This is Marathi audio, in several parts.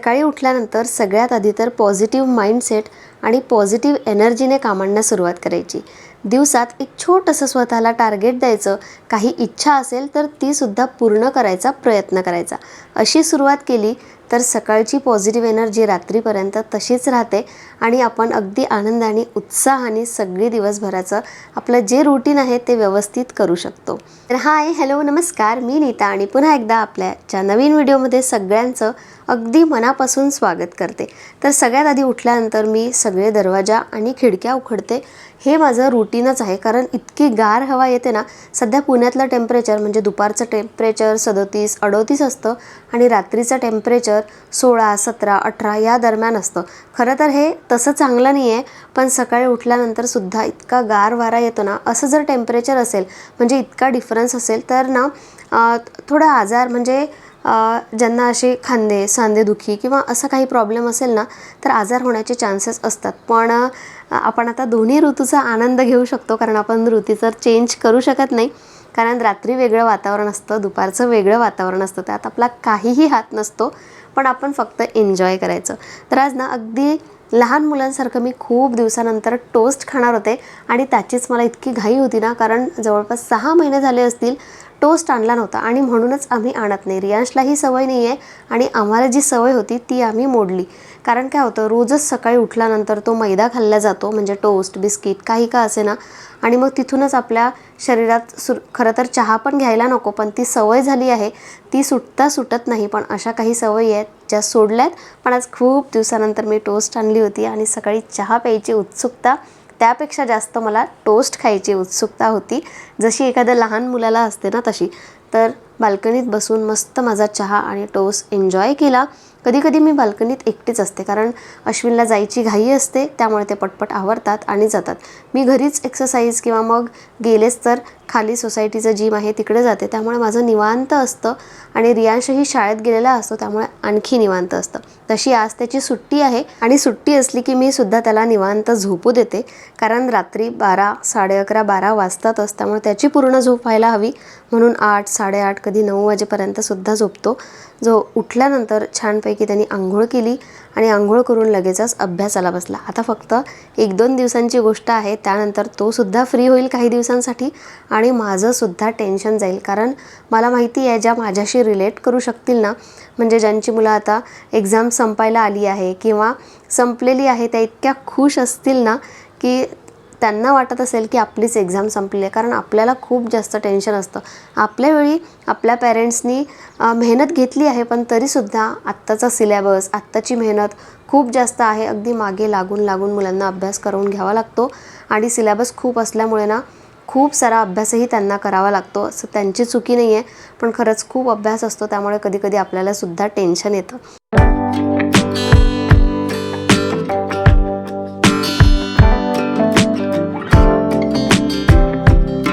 सकाळी उठल्यानंतर सगळ्यात आधी तर पॉझिटिव्ह माइंडसेट आणि पॉझिटिव्ह एनर्जीने कामांना सुरुवात करायची. दिवसात एक छोटंसं स्वतःला टार्गेट द्यायचं काही इच्छा असेल तर तीसुद्धा पूर्ण करायचा प्रयत्न करायचा. अशी सुरुवात केली तर सकाळची पॉझिटिव्ह एनर्जी रात्रीपर्यंत तशीच राहते आणि आपण अगदी आनंदाने उत्साहाने सगळी दिवसभराचं आपलं जे रुटीन आहे ते व्यवस्थित करू शकतो. तर हाय हॅलो नमस्कार. मी नीता आणि पुन्हा एकदा आपल्याच्या नवीन व्हिडिओमध्ये सगळ्यांचं अगदी मनापासून स्वागत करते. तर सगळ्यात आधी उठल्यानंतर मी सगळे दरवाजा आणि खिडक्या उघडते. हे माझं रुटीनच आहे. कारण इतकी गार हवा येते ना सध्या पुण्यातलं टेम्परेचर म्हणजे दुपारचं टेम्परेचर सदोतीस अडोतीस असतं. आणि रात्रीचं टेम्परेचर सोळा सतरा अठरा या दरम्यान असतं. खरं तर हे तसं चांगलं नाही आहे पण सकाळी उठल्यानंतर सुद्धा इतका गार वारा येतो ना असं जर टेम्परेचर असेल म्हणजे इतका डिफरन्स असेल तर ना थोडं थोडा आजार म्हणजे ज्यांना असे खांदे सांधेदुखी किंवा असा काही प्रॉब्लेम असेल ना तर आजार होण्याचे चान्सेस असतात. पण आपण आता दोन्ही ऋतूचा आनंद घेऊ शकतो कारण आपण ऋतू तर चेंज करू शकत नाही. कारण रात्री वेगळं वातावरण असतं दुपारचं वेगळं वातावरण असतं त्यात आपला काहीही हात नसतो पण आपण फक्त एन्जॉय करायचं. तर आज ना अगदी लहान मुलांसारखं मी खूप दिवसानंतर टोस्ट खाणार होते आणि त्याचीच मला इतकी घाई होती ना कारण जवळपास सहा महिने झाले असतील टोस्ट आणला नव्हता आणि म्हणूनच आम्ही आणत नाही. रियांशलाही सवय नाही आहे आणि आम्हाला जी सवय होती ती आम्ही मोडली. कारण काय होतं रोजच सकाळी उठल्यानंतर तो मैदा खाल्ला जातो म्हणजे टोस्ट बिस्किट काही का असे ना. आणि मग तिथूनच आपल्या शरीरात सु खरं तर चहा पण घ्यायला नको पण ती सवय झाली आहे. ती सुटता सुटत नाही पण अशा काही सवयी आहेत ज्या सोडल्यात. पण आज खूप दिवसानंतर मी टोस्ट आणली होती आणि सकाळी चहा प्यायची उत्सुकता त्यापेक्षा जास्त मला टोस्ट खायची उत्सुकता होती. जशी एखाद्या लहान मुलाला असते ना तशी. तर बाल्कनीत बसून मस्त माझा चहा आणि टोस एन्जॉय केला. कधी कधी मी बाल्कनीत एकटीच असते कारण अश्विनला जायची घाई असते त्यामुळे ते पटपट आवरतात आणि जातात. मी घरीच एक्सरसाइज किंवा मग गेलेच तर खाली सोसायटीचं जिम आहे तिकडे जाते. त्यामुळे माझं निवांत असतं आणि रियांशही शाळेत गेलेला असतो त्यामुळे आणखी निवांत असतं. तशी आज त्याची सुट्टी आहे आणि सुट्टी असली की मी सुद्धा त्याला निवांत झोपू देते कारण रात्री बारा साडे अकरा बारा वाजतातच त्यामुळे त्याची पूर्ण झोप व्हायला हवी. म्हणून आठ साडेआठ कधी नऊ वाजेपर्यंत सुद्धा झोपतो. जो उठल्यानंतर छानपैकी त्यांनी आंघोळ केली आणि आंघोळ करून लगेचच अभ्यासाला बसला. आता फक्त एक दोन दिवसांची गोष्ट आहे त्यानंतर तो सुद्धा फ्री होईल काही दिवसांसाठी आणि माझं सुद्धा टेन्शन जाईल. कारण मला माहिती आहे ज्या माझ्याशी रिलेट करू शकतील ना म्हणजे ज्यांची मुलं आता एक्झाम संपायला आली आहे किंवा संपलेली आहे त्या इतक्या खुश असतील ना की त्यांना वाटत असेल की आपलीच एक्झाम संपली आहे. कारण आपल्याला खूप जास्त टेन्शन असतं. आपल्या वेळी आपल्या पॅरेंट्सनी मेहनत घेतली आहे पण तरीसुद्धा आत्ताचा सिलेबस आत्ताची मेहनत खूप जास्त आहे. अगदी मागे लागून लागून मुलांना अभ्यास करून घ्यावा लागतो. आणि सिलेबस खूप असल्यामुळे ना खूप सारा अभ्यासही त्यांना करावा लागतो. असं त्यांची चुकी नाही आहे पण खरंच खूप अभ्यास असतो. त्यामुळे कधीकधी आपल्यालासुद्धा टेन्शन येतं.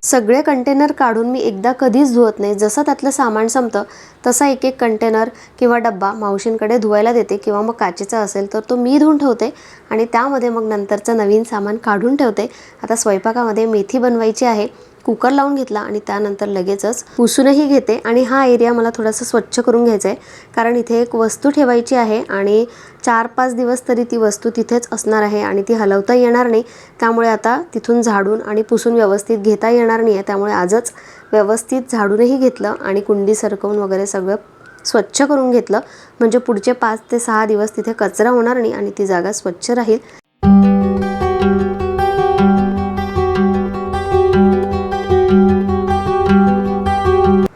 सगळे कंटेनर काढून मी एकदा कधीच धुवत नाही. जसं त्यातलं सामान संपतं तसा एक एक कंटेनर किंवा डब्बा मावशींकडे धुवायला देते किंवा मग काचेचा असेल तर तो मी धुवून ठेवते आणि त्यामध्ये मग नंतरचं नवीन सामान काढून ठेवते. आता स्वयंपाकामध्ये मेथी बनवायची आहे. कुकर लावून घेतला आणि त्यानंतर लगेचच पुसूनही घेते. आणि हा एरिया मला थोडासा स्वच्छ करून घ्यायचा आहे कारण इथे एक वस्तू ठेवायची आहे आणि चार पाच दिवस तरी ती वस्तू तिथेच असणार आहे आणि ती हलवता येणार नाही. त्यामुळे आता तिथून झाडून आणि पुसून व्यवस्थित घेता येणार नाही आहे त्यामुळे आजच व्यवस्थित झाडूनही घेतलं आणि कुंडी सरकवून वगैरे सगळं स्वच्छ करून घेतलं. म्हणजे पुढचे पाच ते सहा दिवस तिथे कचरा होणार नाही आणि ती जागा स्वच्छ राहील.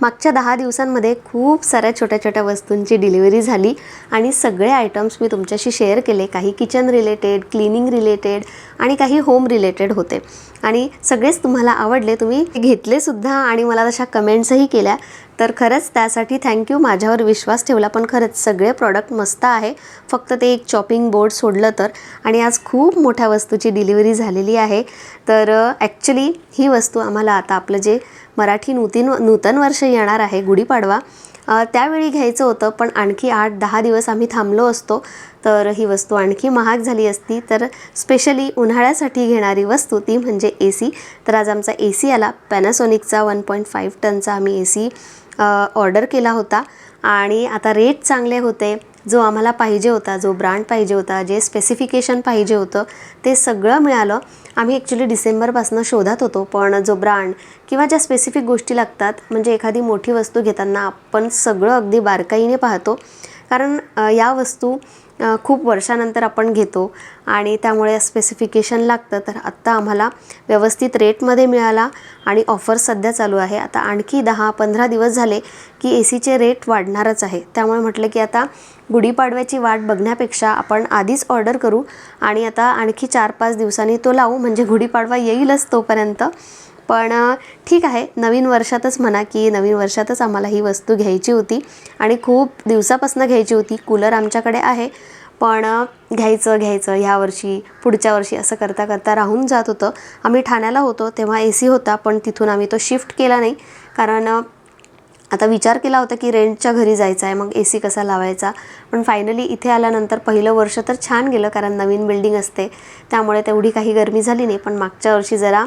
मागच्या दहा दिवसांमध्ये खूप साऱ्या छोट्या छोट्या वस्तूंची डिलिव्हरी झाली आणि सगळे आयटम्स मी तुमच्याशी शेअर केले. काही किचन रिलेटेड क्लिनिंग रिलेटेड आणि काही होम रिलेटेड होते. आणि सगळेच तुम्हाला आवडले तुम्ही घेतलेसुद्धा आणि मला तशा कमेंट्सही केल्या. तर खरंच त्यासाठी थँक्यू माझ्यावर विश्वास ठेवला पण खरंच सगळे प्रॉडक्ट मस्त आहे. फक्त ते एक चॉपिंग बोर्ड सोडलं तर. आणि आज खूप मोठ्या वस्तूची डिलिव्हरी झालेली आहे. तर ॲक्च्युली ही वस्तू आम्हाला आता आपलं जे मराठी नूतन नूतन वर्ष येणार आहे गुढीपाडवा त्यावेळी घ्यायचं होतं. पण आणखी आठ दहा दिवस आम्ही थांबलो असतो. तर ही वस्तू आणखी महाग झाली असती. तर स्पेशली उन्हाळ्यासाठी घेणारी वस्तू ती म्हणजे ए सी तर आज आमचा ए सी आला. पॅनासॉनिकचा वन पॉईंट फाईव्ह टनचा आम्ही ए सी ऑर्डर केला होता. आणि आता रेट चांगले होते. जो आम्हाला पाहिजे होता जो ब्रँड पाहिजे होता जे स्पेसिफिकेशन पाहिजे होतं ते सगळं मिळालं. आम्ही ॲक्च्युली डिसेंबरपासून शोधात होतो पण जो ब्रँड किंवा ज्या स्पेसिफिक गोष्टी लागतात म्हणजे एखादी मोठी वस्तू घेताना आपण सगळं अगदी बारकाईने पाहतो कारण या वस्तू खूप वर्षानंतर आपण घेतो आणि त्यामुळे स्पेसिफिकेशन लागतं. तर आत्ता आम्हाला व्यवस्थित रेटमध्ये मिळाला आणि ऑफर सध्या चालू आहे. आता आणखी दहा पंधरा दिवस झाले की ए सीचे रेट वाढणारच आहे. त्यामुळे म्हटलं की आता गुढीपाडव्याची वाट बघण्यापेक्षा आपण आधीच ऑर्डर करू आणि आता आणखी चार पाच दिवसांनी तो लावू. म्हणजे गुढीपाडवा येईलच तोपर्यंत. पण ठीक आहे. नवीन वर्षातच म्हणा की नवीन वर्षातच आम्हाला ही वस्तू घ्यायची होती आणि खूप दिवसापासून घ्यायची होती. कूलर आमच्याकडे आहे. पण घ्यायचं घ्यायचं. ह्या वर्षी पुढच्या वर्षी असं करता करता राहून जात होतं. आम्ही ठाण्याला होतो तेव्हा ए सी होता पण तिथून आम्ही तो शिफ्ट केला नाही. कारण आता विचार केला होता की रेंटच्या घरी जायचं आहे मग ए सी कसा लावायचा? पण फायनली इथे आल्यानंतर पहिलं वर्ष तर छान गेलं कारण नवीन बिल्डिंग असते. त्यामुळे तेवढी काही गरमी झाली नाही. पण मागच्या वर्षी जरा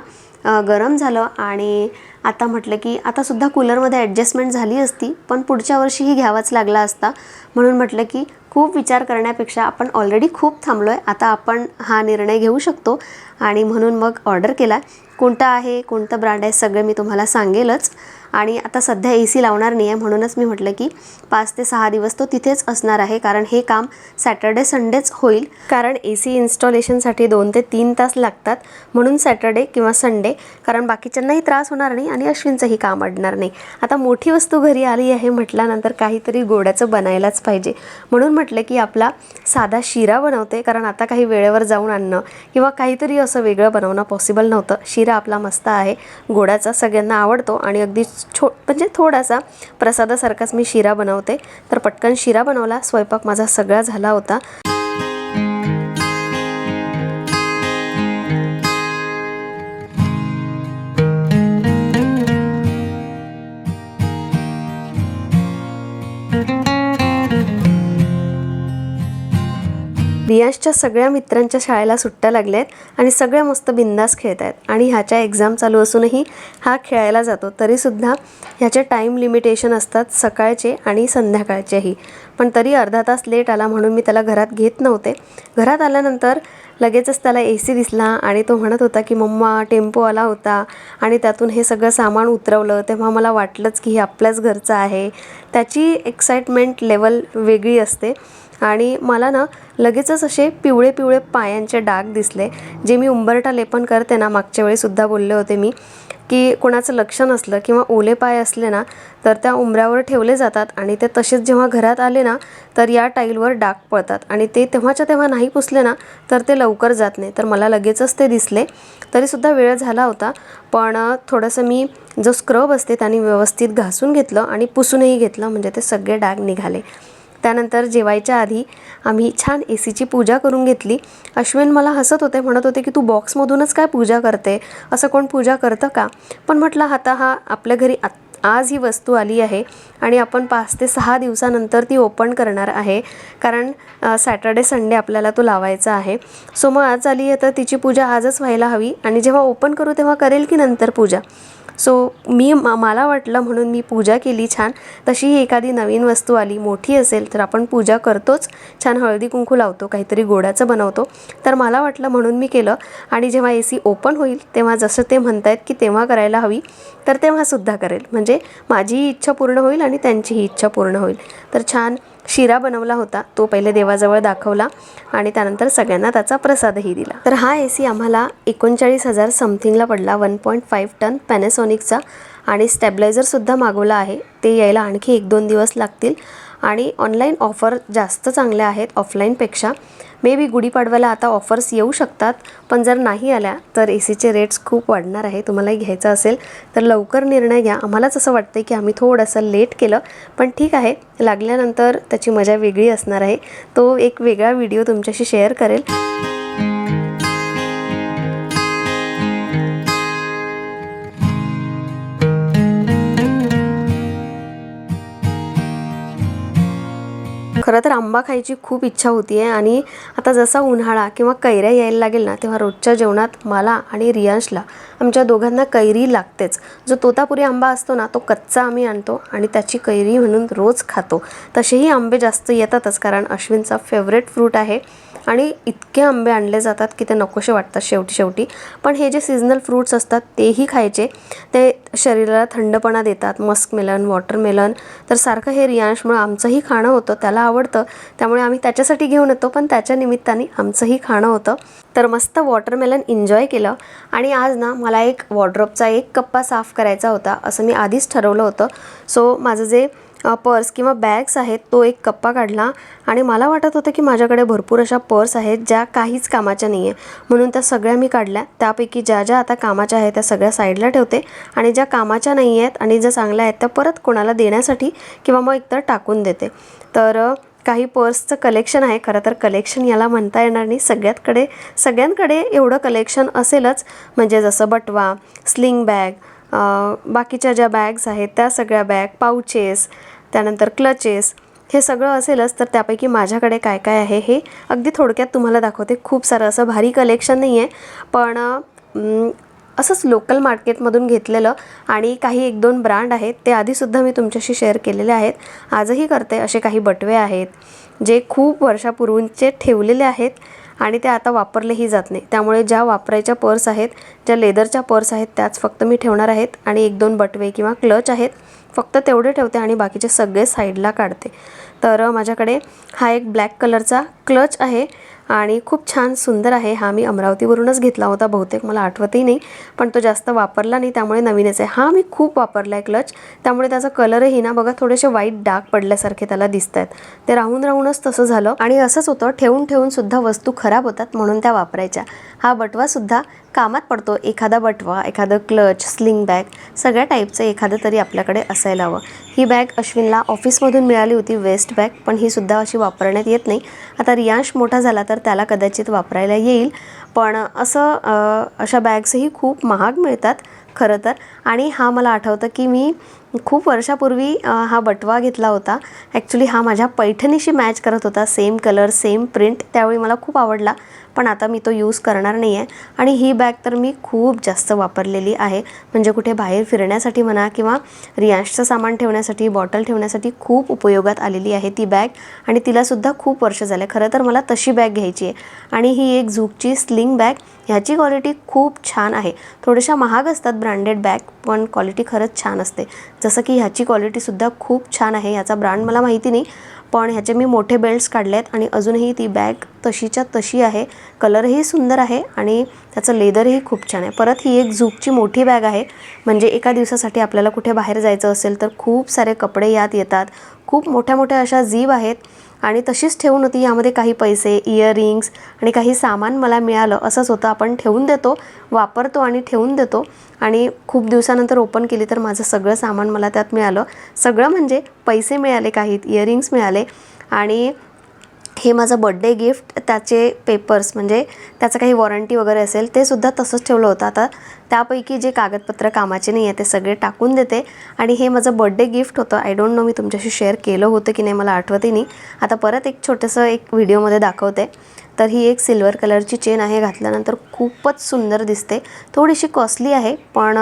गरम झालं आणि आता म्हटलं की आतासुद्धा कूलरमध्ये ॲडजस्टमेंट झाली असती पण पुढच्या वर्षीही घ्यावाच लागला असता. म्हणून म्हटलं की खूप विचार करण्यापेक्षा आपण ऑलरेडी खूप थांबलो आहे आता आपण हा निर्णय घेऊ शकतो. आणि म्हणून मग ऑर्डर केला. कोणता आहे कोणतं ब्रँड आहे सगळं मी तुम्हाला सांगेलच. आणि आता सध्या ए सी लावणार नाही आहे म्हणूनच मी म्हटलं की पाच ते सहा दिवस तो तिथेच असणार आहे. कारण हे काम सॅटर्डे संडेच होईल. कारण ए सी इन्स्टॉलेशनसाठी दोन ते तीन तास लागतात. म्हणून सॅटर्डे किंवा संडे कारण बाकीच्यांनाही त्रास होणार नाही आणि अश्विनचंही काम अडणार नाही. आता मोठी वस्तू घरी आली आहे म्हटल्यानंतर काहीतरी गोड्याचं बनायलाच पाहिजे. म्हणून म्हटलं की आपला साधा शिरा बनवते. कारण आता काही वेळेवर जाऊन आणणं किंवा काहीतरी असं वेगळं बनवणं पॉसिबल नव्हतं. शिरा आपला मस्त आहे. गोडाचा सगळ्यांना आवडतो आणि अगदी छो म्हणजे थोडासा प्रसादासारखाच मी शिरा बनवते. तर पटकन शिरा बनवला स्वयंपाक माझा सगळा झाला होता. रियाजच्या सगळ्या मित्रांच्या शाळेला सुट्ट्या लागल्या आहेत आणि सगळ्या मस्त बिंदास खेळत आहेत. आणि ह्याच्या एक्झाम चालू असूनही हा खेळायला जातो. तरीसुद्धा ह्याचे टाईम लिमिटेशन असतात सकाळचे आणि संध्याकाळचेही. पण तरी अर्धा तास लेट आला म्हणून मी त्याला घरात घेत नव्हते. घरात आल्यानंतर लगेचच त्याला ए सी दिसला आणि तो म्हणत होता की मम्मा टेम्पो आला होता आणि त्यातून हे सगळं सामान उतरवलं. तेव्हा मला वाटलंच की हे आपल्याच घरचं आहे. त्याची एक्साइटमेंट लेवल वेगळी असते. आणि मला ना लगेचच असे पिवळे पिवळे पायांचे डाग दिसले. जे मी उंबरठा लेपन करते ना मागच्या वेळीसुद्धा बोलले होते मी की कोणाचं लक्ष नसलं किंवा ओले पाय असले ना तर त्या उंबऱ्यावर ठेवले जातात आणि ते तसेच जेव्हा घरात आले ना तर या टाईलवर डाग पडतात आणि ते तेव्हाच्या तेव्हा नाही पुसले ना तर ते लवकर जात नाही. तर मला लगेचच ते दिसले. तरीसुद्धा वेळ झाला होता पण थोडंसं मी जो स्क्रब असते त्याने व्यवस्थित घासून घेतलं आणि पुसूनही घेतलं. म्हणजे ते सगळे डाग निघाले. त्यानंतर जेवायच्या आधी आम्ही छान ए सीची पूजा करून घेतली. अश्विन मला हसत होते म्हणत होते की तू बॉक्समधूनच काय पूजा करते? असं कोण पूजा करतं का? पण म्हटलं आता हा आपल्या घरी आत आज ही वस्तू आली आहे आणि आपण पाच ते सहा दिवसानंतर ती ओपन करणार आहे. कारण सॅटर्डे संडे आपल्याला तो लावायचा आहे. सो मग आज आली आहे तर तिची पूजा आजच व्हायला हवी आणि जेव्हा ओपन करू तेव्हा करेल की नंतर पूजा? सो मी म- मला वाटलं म्हणून मी पूजा केली छान. तशी ही एखादी नवीन वस्तू आली मोठी असेल तर आपण पूजा करतोच. छान हळदी कुंकू लावतो काहीतरी गोडाचं बनवतो. तर मला वाटलं म्हणून मी केलं आणि जेव्हा ए सी ओपन होईल तेव्हा जसं ते म्हणतायत की तेव्हा करायला हवी तर तेव्हासुद्धा करेल. म्हणजे माझीही इच्छा पूर्ण होईल आणि त्यांचीही इच्छा पूर्ण होईल. तर छान शिरा बनवला होता. तो पहिले देवाजवळ दाखवला आणि त्यानंतर सगळ्यांना त्याचा प्रसादही दिला. तर हा ए सी आम्हाला एकोणचाळीस हजार समथिंगला पडला. वन पॉईंट फाईव्ह टन पॅनेसॉनिकचा आणि स्टॅबलायझरसुद्धा मागवला आहे. ते यायला आणखी एक दोन दिवस लागतील. आणि ऑनलाईन ऑफर जास्त चांगल्या आहेत ऑफलाईनपेक्षा मे बी गुढीपाडव्याला आता ऑफर्स येऊ शकतात पण जर नाही आल्या तर ए सीचे रेट्स खूप वाढणार आहे. तुम्हालाही घ्यायचं असेल तर लवकर निर्णय घ्या. आम्हालाच असं वाटतं की आम्ही थोडंसं लेट केलं पण ठीक आहे. लागल्यानंतर त्याची मजा वेगळी असणार आहे. तो एक वेगळा व्हिडिओ तुमच्याशी शेअर करेल. खरं तर आंबा खायची खूप इच्छा होती आहे आणि आता जसा उन्हाळा किंवा कैऱ्या यायला लागेल ना तेव्हा रोजच्या जेवणात मला आणि रियांशला आमच्या दोघांना कैरी लागतेच. जो तोतापुरी आंबा असतो ना तो कच्चा आम्ही आणतो आणि त्याची कैरी म्हणून रोज खातो. तसेही आंबे जास्त येतातच कारण अश्विनचा फेवरेट फ्रूट आहे. आणि इतके आंबे आणले जातात की ते नकोसे वाटतात शेवटी शेवटी. पण हे जे सीझनल फ्रूट्स असतात तेही खायचे. ते शरीराला थंडपणा देतात मस्क मेलन वॉटरमेलन तर सारखं हे रियांशमुळं आमचंही खाणं होतं त्याला आवडतं त्यामुळे आम्ही त्याच्यासाठी घेऊन येतो. पण त्याच्या निमित्ताने आमचंही खाणं होतं. तर मस्त वॉटरमेलन एन्जॉय केलं. आणि आज ना मला एक वॉर्ड्रॉपचा एक कप्पा साफ करायचा होता असं मी आधीच ठरवलं होतं. सो माझं जे पर्स किंवा बॅग्स आहेत तो एक कप्पा काढला आणि मला वाटत होतं की माझ्याकडे भरपूर अशा पर्स आहेत ज्या काहीच कामाच्या नाही आहे म्हणून त्या सगळ्या मी काढल्या. त्यापैकी ज्या ज्या आता कामाच्या आहेत त्या सगळ्या साईडला ठेवते आणि ज्या कामाच्या नाही आहेत आणि ज्या चांगल्या आहेत त्या परत कोणाला देण्यासाठी किंवा मग एकतर टाकून देते. तर काही पर्सचं कलेक्शन आहे. खरं तर कलेक्शन याला म्हणता येणार नाही. सगळ्यातकडे सगळ्यांकडे एवढं कलेक्शन असेलच. म्हणजे जसं बटवा स्लिंग बॅग बाकीच्या ज्या बॅग्स आहेत त्या सगळ्या बॅग पाउचेस त्यानंतर क्लचेस हे सगळं असेलच तर त्यापैकी माझ्याकडे काय काय आहे हे अगदी थोडक्यात तुम्हाला दाखवते. खूप सारं असं भारी कलेक्शन नाही आहे पण असंच लोकल मार्केटमधून घेतलेलं आणि काही एक दोन ब्रँड आहेत ते आधीसुद्धा मी तुमच्याशी शेअर केलेले आहेत. आजही करते असे काही बटवे आहेत जे खूप वर्षापूर्वीचे ठेवलेले आहेत आणि ते आता वापरलेही जात नाही. त्यामुळे ज्या वापरायच्या पर्स आहेत ज्या लेदरच्या पर्स आहेत त्याच फक्त मी ठेवणार आहेत. आणि एक दोन बटवे किंवा क्लच आहेत फक्त तेवढे ठेवते आणि बाकीचे सगळे साईडला काढते. तर माझ्याकडे हा एक ब्लॅक कलरचा क्लच आहे. आणि खूप छान सुंदर आहे. हा मी अमरावतीवरूनच घेतला होता बहुतेक मला आठवतही नाही पण तो जास्त वापरला नाही त्यामुळे नवीनच आहे. हा मी खूप वापरला आहे क्लच त्यामुळे त्याचा कलरही ना बघा थोडेसे वाईट डाग पडल्यासारखे त्याला दिसत आहेत ते राहून राहूनच तसं झालं आणि असंच होतं ठेवून ठेवून सुद्धा वस्तू खराब होतात म्हणून त्या वापरायच्या. हा बटवासुद्धा कामात पडतो एखादा बटवा एखादं क्लच स्लिंग बॅग सगळ्या टाईपचं एखादं तरी आपल्याकडे असायला हवं. ही बॅग अश्विनला ऑफिसमधून मिळाली होती वेस्ट बॅग पण ही सुद्धा अशी वापरण्यात येत नाही. आता रियांश मोठा झाला तर तर त्याला कदाचित वापरायला येईल. पण असं अशा बॅग्सही खूप महाग मिळतात खरं तर. आणि हा मला आठवतं की मी खूप वर्षापूर्वी हा बटवा घेतला होता. ॲक्च्युली हा माझ्या पैठणीशी मॅच करत होता. सेम कलर सेम प्रिंट त्यावेळी मला खूप आवडला. पण आता मी तो यूज करणार नाही आहे आणि ही बॅग तर मी खूप जास्त वापरलेली आहे. म्हणजे कुठे बाहेर फिरण्यासाठी म्हणा किंवा रियांशचं सामान ठेवण्यासाठी बॉटल ठेवण्यासाठी खूप उपयोगात आलेली आहे ती बॅग आणि तिलासुद्धा खूप वर्ष झाले. खरं तर मला तशी बॅग घ्यायची आहे. आणि ही एक झूकची स्लिंग बॅग ह्याची क्वालिटी खूप छान आहे. थोड्याशा महाग असतात ब्रँडेड बॅग पण क्वालिटी खरंच छान असते. जसं की ह्याची क्वालिटीसुद्धा खूप छान आहे. याचा ब्रँड मला माहिती नाही. पण ह्याचे मी मोठे बेल्ट्स काढले आहेत आणि अजूनही ती बॅग तशीच्या तशी आहे. कलरही सुंदर आहे आणि त्याचं लेदरही खूप छान आहे. परत ही एक झूपची मोठी बॅग आहे. म्हणजे एका दिवसासाठी आपल्याला कुठे बाहेर जायचं असेल तर खूप सारे कपडे यात येतात. खूप मोठ्या मोठ्या अशा जीव आहेत. आणि तशीच ठेवून होती. यामध्ये काही पैसे इयरिंग्स आणि काही सामान मला मिळालं. असंच होतं. आपण ठेवून देतो वापरतो आणि ठेवून देतो. आणि खूप दिवसानंतर ओपन केली तर माझं सगळं सामान मला त्यात मिळालं. सगळं म्हणजे पैसे मिळाले काहीत इयरिंग्स मिळाले. आणि हे माझं बड्डे गिफ्ट त्याचे पेपर्स म्हणजे त्याचं काही वॉरंटी वगैरे असेल ते सुद्धा तसंच ठेवलं होतं. आता त्यापैकी जे कागदपत्र कामाचे नाही आहे ते सगळे टाकून देते. आणि हे माझं बड्डे गिफ्ट होतं. आय डोंट नो मी तुमच्याशी शेअर केलं होतं की नाही मला आठवतही नाही. आता परत एक छोटंसं एक व्हिडिओमध्ये दाखवते. तर ही एक सिल्वर कलरची चेन आहे घातल्यानंतर खूपच सुंदर दिसते. थोडीशी कॉस्टली आहे पण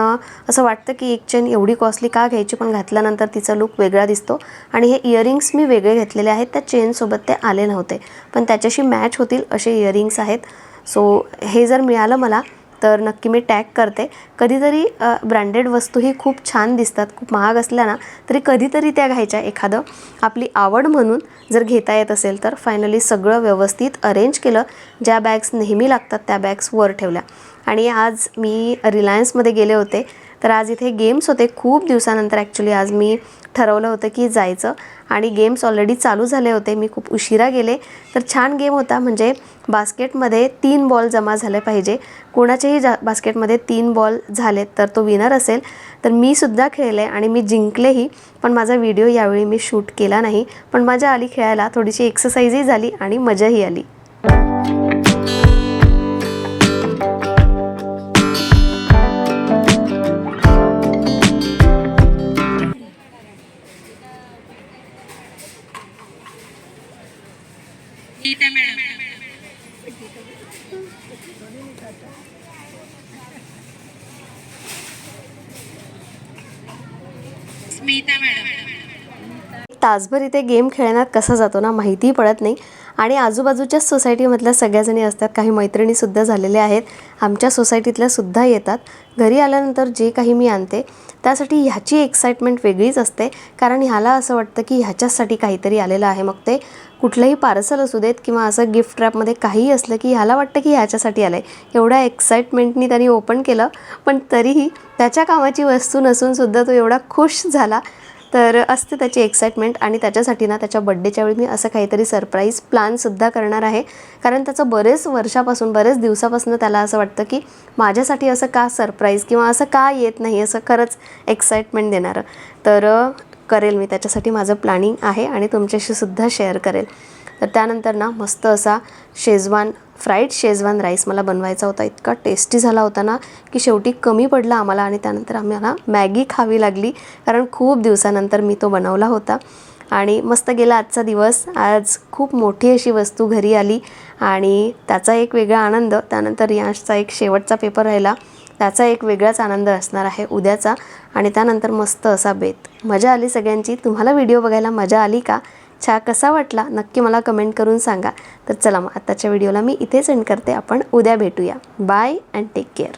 असं वाटतं की एक चेन एवढी कॉस्टली का घ्यायची पण घातल्यानंतर तिचा लुक वेगळा दिसतो. आणि हे इयरिंग्स मी वेगळे घेतलेले आहेत त्या चेनसोबत ते आले नव्हते. पण त्याच्याशी मॅच होतील असे इयरिंग्स आहेत. सो हे जर मिळालं मला तर नक्की मी टॅग करते. कधीतरी ब्रँडेड वस्तूही खूप छान दिसतात खूप महाग असल्या ना तरी कधीतरी त्या घ्यायच्या एखादं. आपली आवड म्हणून जर घेता येत असेल तर फायनली सगळं व्यवस्थित अरेंज केलं ज्या बॅग्स नेहमी लागतात त्या बॅग्स वर ठेवल्या. आणि आज मी रिलायन्समध्ये गेले होते तर आज इथे गेम्स होते. खूप दिवसानंतर ॲक्च्युली आज मी ठरवलं होतं की जायचं. आणि गेम्स ऑलरेडी चालू झाले होते. मी खूप उशिरा गेले. तर छान गेम होता. म्हणजे बास्केटमध्ये तीन बॉल जमा झाले पाहिजे. कोणाच्याही जा बास्केटमध्ये तीन बॉल झालेत तर तो विनर असेल. तर मी सुद्धा खेळले आणि मी जिंकलेही. पण माझा व्हिडिओ यावेळी मी शूट केला नाही. पण मजा आली खेळायला थोडीशी एक्सरसाइजही झाली आणि मजाही आली. गीता मॅडम. स्मिता मॅडम. तासभर इथे गेम खेळण्यात कसा जातो ना माहितीही पडत नाही. आणि आजूबाजूच्याच सोसायटीमधल्या सगळ्याजणी असतात. काही मैत्रिणीसुद्धा झालेल्या आहेत. आमच्या सोसायटीतल्यासुद्धा येतात. घरी आल्यानंतर जे काही मी आणते त्यासाठी ह्याची एक्साइटमेंट वेगळीच असते. कारण ह्याला असं वाटतं की ह्याच्याचसाठी काहीतरी आलेलं आहे. मग ते कुठलंही पार्सल असू देत किंवा असं गिफ्ट रॅपमध्ये काहीही असलं की ह्याला वाटतं की ह्याच्यासाठी आलं आहे एवढ्या एक्साइटमेंटनी त्यांनी ओपन केलं. पण तरीही त्याच्या कामाची वस्तू नसूनसुद्धा तो एवढा खुश झाला. तर असते त्याची एक्साइटमेंट आणि त्याच्यासाठी ना त्याच्या बड्डेच्या वेळी मी असं काहीतरी सरप्राईज प्लॅनसुद्धा करणार आहे. कारण त्याचं बरेच वर्षापासून बरेच दिवसापासून त्याला असं वाटतं की माझ्यासाठी असं का सरप्राईज किंवा असं का येत नाही असं खरंच एक्साइटमेंट देणारं. तर करेल मी त्याच्यासाठी माझं प्लॅनिंग आहे आणि तुमच्याशी सुद्धा शेअर करेल. तर त्यानंतर ना मस्त असा शेजवान फ्राईड शेजवान राईस मला बनवायचा होता. इतका टेस्टी झाला होता ना की शेवटी कमी पडला आम्हाला आणि त्यानंतर आम्हाला मॅगी खावी लागली. कारण खूप दिवसानंतर मी तो बनवला होता. आणि मस्त गेला आजचा दिवस. आज खूप मोठी अशी वस्तू घरी आली आणि त्याचा एक वेगळा आनंद. त्यानंतर यांशचा एक शेवटचा पेपर राहिला. त्याचा एक वेगळाच आनंद असणार आहे उद्याचा. आणि त्यानंतर मस्त असा बेत. मजा आली सगळ्यांची. तुम्हाला व्हिडिओ बघायला मजा आली का? छा कसा वाटला नक्की मला कमेंट करून सांगा. तर चला मग आत्ताच्या व्हिडिओला मी इथेच एंड करते. आपण उद्या भेटूया. Bye and take care